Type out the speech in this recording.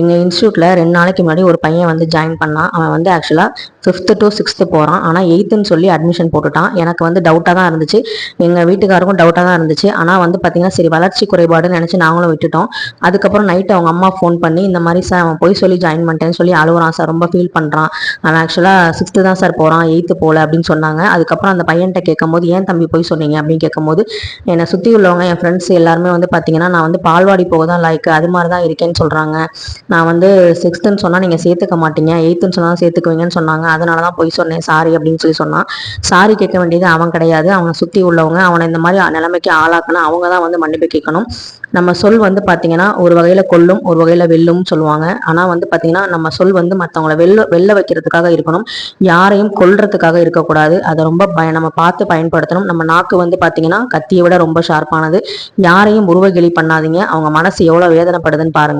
எங்கள் இன்ஸ்டியூட்டில் ரெண்டு நாளைக்கு முன்னாடி ஒரு பையன் வந்து ஜாயின் பண்ணான். அவன் வந்து ஆக்சுவலாக ஃபிஃப்த்து டு சிக்ஸ்த்து போகிறான் ஆனால் எயித்துன்னு சொல்லி அட்மிஷன் போட்டுட்டான். எனக்கு வந்து டவுட்டாக தான் இருந்துச்சு. எங்கள் வீட்டுக்காருக்கும் டவுட்டாக தான் இருந்துச்சு. ஆனால் வந்து பார்த்திங்கன்னா சரி வளர்ச்சி குறைபாடுன்னு நினச்சி நாங்களும் விட்டுட்டோம். அதுக்கப்புறம் நைட்டு அவங்க அம்மா ஃபோன் பண்ணி இந்த மாதிரி சார் அவன் போய் சொல்லி ஜாயின் பண்ணிட்டேன்னு சொல்லி அழுகுறான் சார் ரொம்ப ஃபீல் பண்ணுறான் அவன் ஆக்சுவலாக சிக்ஸ்த்து தான் சார் போகிறான் எயித்து போகல அப்படின்னு சொன்னாங்க. அதுக்கப்புறம் அந்த பையன்கிட்ட கேட்கும்போது ஏன் தம்பி போய் சொன்னீங்க? அப்படின்னு கேட்கும்போது என்னை சுற்றி உள்ளவங்க என் ஃப்ரெண்ட்ஸ் எல்லாருமே வந்து பார்த்தீங்கன்னா நான் வந்து பால்வாடி போக தான் லைக் அது மாதிரி தான் இருக்கேன்னு சொல்கிறாங்க நான் வந்து சிக்ஸ்த்துன்னு சொன்னால் நீங்கள் சேர்த்துக்க மாட்டீங்க எயித்துன்னு சொன்னால் சேர்த்துக்குவீங்கன்னு சொன்னாங்க. அதனால தான் போய் சொன்னேன். சாரி அப்படின்னு சொல்லி சொன்னான். சாரி கேட்க வேண்டியது அவன் கிடையாது. அவனை சுற்றி உள்ளவங்க அவனை இந்த மாதிரி நிலைமைக்கு ஆளாக்கணும். அவங்க தான் வந்து மன்னிப்பு கேட்கணும். நம்ம சொல் வந்து பார்த்தீங்கன்னா ஒரு வகையில் கொல்லும் ஒரு வகையில் வெல்லும் சொல்லுவாங்க. ஆனால் வந்து பார்த்தீங்கன்னா நம்ம சொல் வந்து மற்றவங்கள வெல்ல வெல்ல வைக்கிறதுக்காக இருக்கணும். யாரையும் கொல்றதுக்காக இருக்கக்கூடாது. அதை ரொம்ப பய நம்ம பார்த்து பயன்படுத்தணும். நம்ம நாக்கு வந்து பார்த்தீங்கன்னா கத்தியை விட ரொம்ப ஷார்ப்பானது யாரையும் உருவகிளி பண்ணாதீங்க. அவங்க மனசு எவ்வளோ வேதனைப்படுதுன்னு பாருங்கள்